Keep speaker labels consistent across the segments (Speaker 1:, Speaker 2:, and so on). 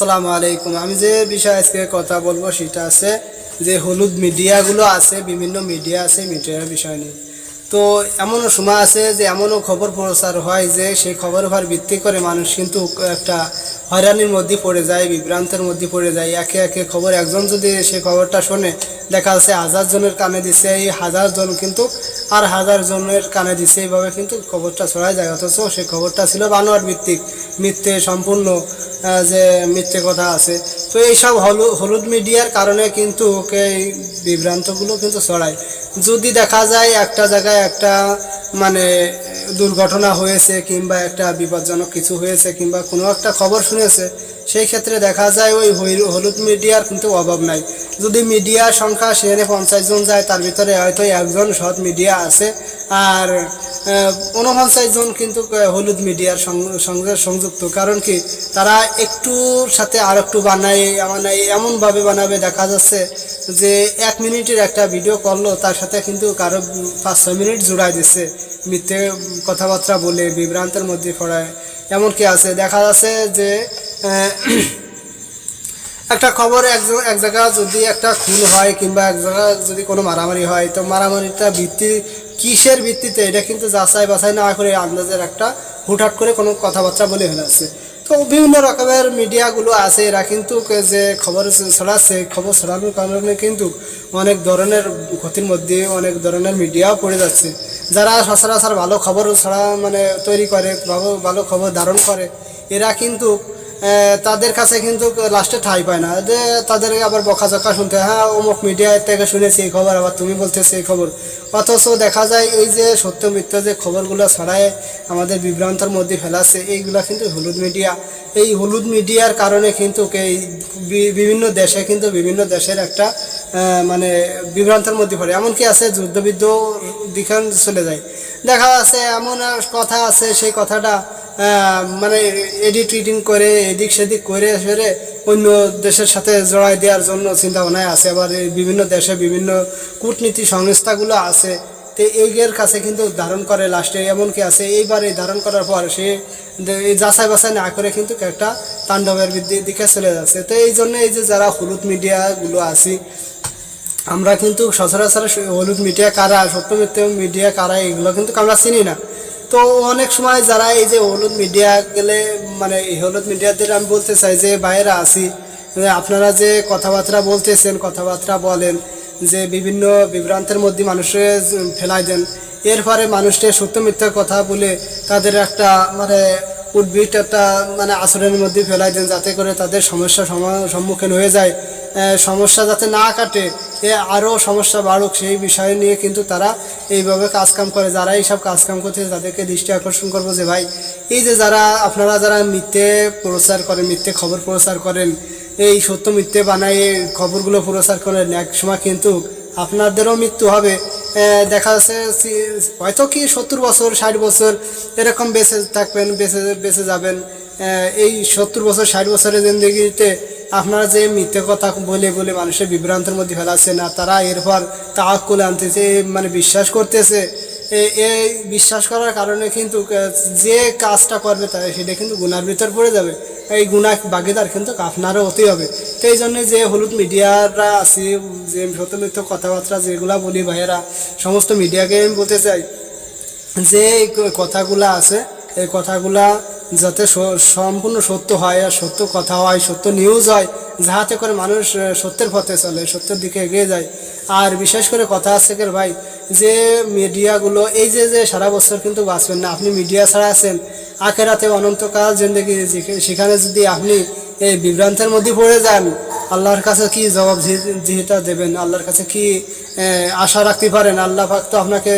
Speaker 1: আসসালামু আলাইকুম। আমি যে বিষয়ে আজকে কথা বলব সেটা আছে যে হলুদ মিডিয়াগুলো আছে, বিভিন্ন মিডিয়া আছে, মিডিয়ার বিষয় নিয়ে। তো এমনও সময় আছে যে এমনও খবর প্রচার হয় যে সেই খবর উপর ভিত্তি করে মানুষ কিন্তু একটা হয়রানির মধ্যে পড়ে যায়, বিভ্রান্তের মধ্যে পড়ে যায়। একে একে খবর, একজন যদি সেই খবরটা শোনে, দেখা যাচ্ছে হাজার জনের কানে দিছে, এই হাজার জন কিন্তু আর হাজার জনের কানে দিছে। এইভাবে কিন্তু খবরটা ছড়ায় যায়। অথচ সেই খবরটা ছিল বানোয়ার ভিত্তিক, মিথ্যে, সম্পূর্ণ যে মিথ্যে কথা আছে। তো এইসব হলু- হলুদ মিডিয়ার কারণে কিন্তু ওকে এই বিভ্রান্তগুলো কিন্তু ছড়ায়। যদি দেখা যায় একটা জায়গায় একটা মানে দুর্ঘটনা হয়েছে কিংবা একটা বিপজ্জনক কিছু হয়েছে কিংবা কোনো একটা খবর শুনেছে, সেই ক্ষেত্রে দেখা যায় ওই হলুদ মিডিয়ার কিন্তু অভাব নাই। যদি মিডিয়ার সংখ্যা সেখানে পঞ্চাশ জন যায়, তার ভিতরে হয়তো একজন সৎ মিডিয়া আছে। আর উনপঞ্চাশ জন কিন্তু হলুদ মিডিয়ার সঙ্গে সংযুক্ত। কারণ কি, তারা একটুর সাথে আর একটু বানায় মানে এমনভাবে বানাবে, দেখা যাচ্ছে যে এক মিনিটের একটা ভিডিও করল, তার সাথে কিন্তু কারও পাঁচ ছয় মিনিট জোড়াই দিচ্ছে মিথ্যে কথাবার্তা বলে, বিভ্রান্তের মধ্যে পড়ায়। এমনকি আছে, দেখা যাচ্ছে যে একটা খবর এক এক জায়গায় যদি একটা খুন হয়, কিংবা এক জায়গায় যদি কোনো মারামারি হয়, তো মারামারিটা ভিত্তি কিসের ভিত্তিতে? এটা কিন্তু যাচাই বাছাই না করে আন্দাজের একটা হুটহাট করে কোনো কথাবার্তা বলে ফেলাচ্ছে তো বিভিন্ন রকমের মিডিয়াগুলো আছে, এরা কিন্তু যে খবর ছড়াচ্ছে খবর ছড়ানোর কারণে কিন্তু অনেক ধরনের ক্ষতির মধ্যে, অনেক ধরনের মিডিয়াও পড়ে যাচ্ছে। যারা সচরাচর ভালো খবর ছড়া মানে তৈরি করে, ভালো ভালো খবর ধারণ করে, এরা কিন্তু তাদের কাছে কিন্তু লাস্টে ঠাই পায় না। যে তাদের আবার বকাঝকা শুনতে হ্যাঁ অমুক মিডিয়া থেকে শুনেছি এই খবর, আবার তুমি বলতেছো এই খবর। অথচ দেখা যায় এই যে সত্য মিথ্যা যে খবরগুলো ছড়ায় আমাদের বিভ্রান্তের মধ্যে ফেলাচ্ছে, এইগুলা কিন্তু হলুদ মিডিয়া এই হলুদ মিডিয়ার কারণে কিন্তু এই বিভিন্ন দেশে কিন্তু বিভিন্ন দেশের একটা মানে বিভ্রান্তের মধ্যে পড়ে। এমনকি আছে, যুদ্ধবিদ্ধ দিকে চলে যায়। দেখা আছে, এমন কথা আছে, সেই কথাটা মানে এডিট রিডিং করে, এদিক সেদিক করে সেরে অন্য দেশের সাথে জড়াই দেওয়ার জন্য চিন্তা ভাবনায় আছে। আবার বিভিন্ন দেশে বিভিন্ন কূটনীতি সংস্থাগুলো আছে। তো এইগের কাছে কিন্তু ধারণ করে লাস্টে, এমনকি আছে, এইবার এই ধারণ করার পর সে যাচাই বাছাই না করে কিন্তু একটা তাণ্ডবের দিকে চলে যাচ্ছে। তো এই জন্য এই যে যারা হলুদ মিডিয়াগুলো আছি, আমরা কিন্তু সচরাচর হলুদ মিডিয়া কারা, সত্য মিডিয়া কারা, এগুলো কিন্তু আমরা চিনি না। তো অনেক সময় যারা এই যে হলুদ মিডিয়া গেলে মানে হলুদ মিডিয়াদের আমি বলতে চাই যে বাইরে আসি আপনারা যে কথাবার্তা বলতেছেন, কথাবার্তা বলেন, যে বিভিন্ন বিভ্রান্তের মধ্যে মানুষের ফেলাই দেন এর ফলে মানুষকে সত্য মিথ্যা কথা বলে তাদের একটা মানে উদ্ভিদ একটা মানে আচরণের মধ্যে ফেলাই দেন, যাতে করে তাদের সমস্যার সমা- সম্মুখীন হয়ে যায়। সমস্যা যাতে না কাটে, এ আরও সমস্যা বাড়ুক, সেই বিষয় নিয়ে কিন্তু তারা এইভাবে কাজকাম করে। যারা এইসব কাজকাম করছে, তাদেরকে দৃষ্টি আকর্ষণ করব যে, ভাই, এই যে যারা, আপনারা যারা মিথ্যে প্রচার করেন, মিথ্যে খবর প্রচার করেন, এই সত্য মিথ্যে বানায় খবরগুলো প্রচার করেন, এক সময় কিন্তু আপনাদেরও মৃত্যু হবে। দেখা যাচ্ছে হয়তো কি সত্তর বছর, ষাট বছর এরকম বেঁচে থাকবেন, বেঁচে বেঁচে যাবেন। এই সত্তর বছর, ষাট বছরের জিন্দগিতে আপনারা যে মিথ্যে কথা বলে বলে মানুষের বিভ্রান্তের মধ্যে ফেলাচ্ছে না, তারা এরপর তাওয়াক্কুল আনতেছে মানে বিশ্বাস করতেছে। এই বিশ্বাস করার কারণে কিন্তু যে কাজটা করবে তাই সেটা কিন্তু গুনার ভিতর পড়ে যাবে। এই গুণা বাগিদার কিন্তু আপনারও হতেই হবে। তো এই জন্য যে হলুদ মিডিয়ারা আছে, যে সত্য মিথ্য কথাবার্তা যেগুলা বলি ভাইয়েরা, সমস্ত মিডিয়াকে আমি বলতে চাই যে কথাগুলা আছে, এই কথাগুলা যাতে সম্পূর্ণ সত্য হয় আর সত্য কথা হয়, সত্য নিউজ হয়, যাহাতে করে মানুষ সত্যের পথে চলে, সত্যের দিকে এগিয়ে যায়। আর বিশেষ করে কথা আছে ভাই, যে মিডিয়াগুলো এই যে যে সারা বছর কিন্তু বাঁচবেন না, আপনি মিডিয়া ছাড়া আছেন। আখেরাতে অনন্তকাল জিন্দগি সেখানে যদি আপনি এই বিভ্রান্তের মধ্যে পড়ে যান, আল্লাহর কাছে কি জবাব জিহিতা দেবেন, আল্লাহর কাছে কি আশা রাখতে পারেন? আল্লাহ পাক তো আপনাকে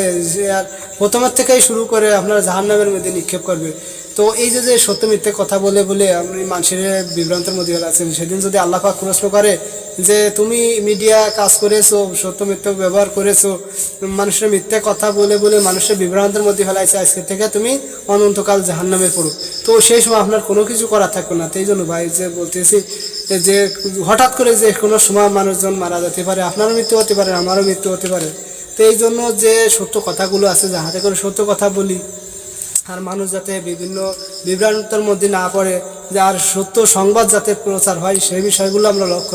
Speaker 1: প্রথমের থেকেই শুরু করে আপনার জাহান্নামের মধ্যে নিক্ষেপ করবে। তো এই যে যে সত্য মিথ্যে কথা বলে বলে আপনি মানুষের বিভ্রান্তের মধ্যে আছেন সেদিন যদি আল্লাহ পাক প্রশ্ন করে যে তুমি মিডিয়া কাজ করেছ, সত্য মিথ্যে ব্যবহার করেছ, মানুষের মিথ্যে কথা বলে বলে মানুষের বিভ্রান্তের মধ্যে ফেলাইছে আজকে থেকে তুমি অনন্তকাল জাহান্নামে পড়ো। তো সেই সময় আপনার কোনো কিছু করার থাকবে না। সেই জন্য ভাই যে বলতেছি, যে হঠাৎ করে যে কোনো সময় মানুষজন মারা যেতে পারে, আপনারও মৃত্যু হতে পারে, আমারও মৃত্যু হতে পারে। তো এই জন্য যে সত্য কথাগুলো আছে, যাহাতে করে সত্য কথা বলি আর মানুষ যাতে বিভিন্ন বিভ্রান্তের মধ্যে না পড়ে, যে আর সত্য সংবাদ যাতে প্রচার হয়, সেই বিষয়গুলো আমরা লক্ষ্য